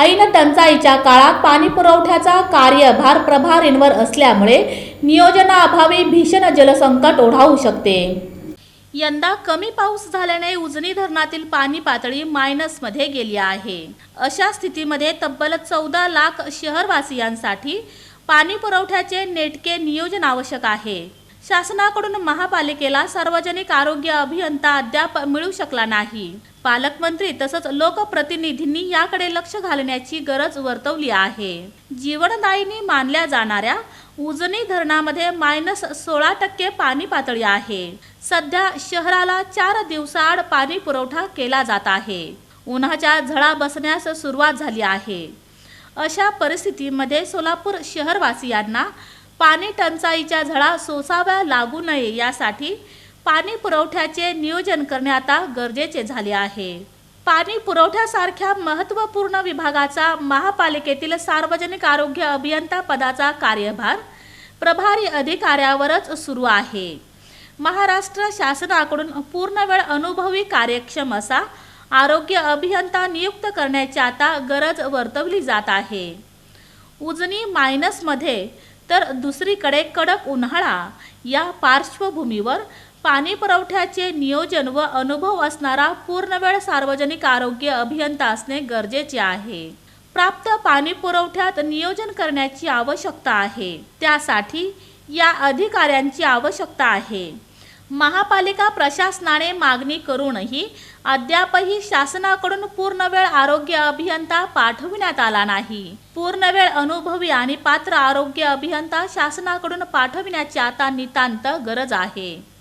ऐन टंचाईच्या काळात पाणी पुरवठ्याचा कार्यभार प्रभारींवर असल्यामुळे नियोजनाअभावी भीषण जलसंकट ओढावू शकते. यंदा कमी पाऊस झाल्याने उजनी धरणातील पाणी पातळी मायनसमध्ये गेली आहे. अशा स्थितीमध्ये तब्बल चौदा लाख शहरवासियांसाठी पाणी पुरवठ्याचे नेटके नियोजन आवश्यक आहे. शासनाकडून महापालिकेला सार्वजनिक आरोग्य अभियंता अद्याप मिळू शकला नाही. पालकमंत्री तसंच लोकप्रतिनिधींनी याकडे लक्ष घालण्याची गरज वर्तवली आहे. जीवनदायीनी मानल्या जाणाऱ्या उजनी धरणामध्ये मायनस सोळा टक्के पाणी पातळी आहे. सध्या शहराला चार दिवसाआड पाणी पुरवठा केला जात आहे. उन्हाच्या झळा बसण्यास सुरुवात झाली आहे. अशा परिस्थितीमध्ये सोलापूर शहरवासियांना पाणी टंचाईच्या झळा सोसाव्या लागू नये यासाठी पाणी पुरवठ्याचे नियोजन करणे आता गरजेचे झाले आहे. पाणी पुरवठ्यासारख्या महत्त्वपूर्ण विभागाचा महापालिकेतील सार्वजनिक आरोग्य अभियंता पदाचा कार्यभार प्रभारी अधिकाऱ्यावरच सुरू आहे. महाराष्ट्र शासनाकडून पूर्णवेळ अनुभवी कार्यक्षम असा आरोग्य अभियंता नियुक्त करण्याची आता गरज वर्तवली जात आहे. उजनी मायनसमध्ये तर दुसरीकडे कडक उन्हाळा या पार्श्वभूमीवर पाणी पुरवठ्याचे नियोजन व अनुभव असणारा पूर्णवेळ सार्वजनिक आरोग्य अभियंता असणे गरजेचे आहे. प्राप्त पाणी पुरवठ्यात नियोजन करण्याची आवश्यकता आहे. त्यासाठी या अधिकाऱ्यांची आवश्यकता आहे. महापालिका प्रशासनाने मागणी करूनही अद्यापही शासनाकडून पूर्णवेळ आरोग्य अभियंता पाठविण्यात आला नाही. पूर्णवेळ अनुभवी आणि पात्र आरोग्य अभियंता शासनाकडून पाठविण्याची आता नितांत गरज आहे.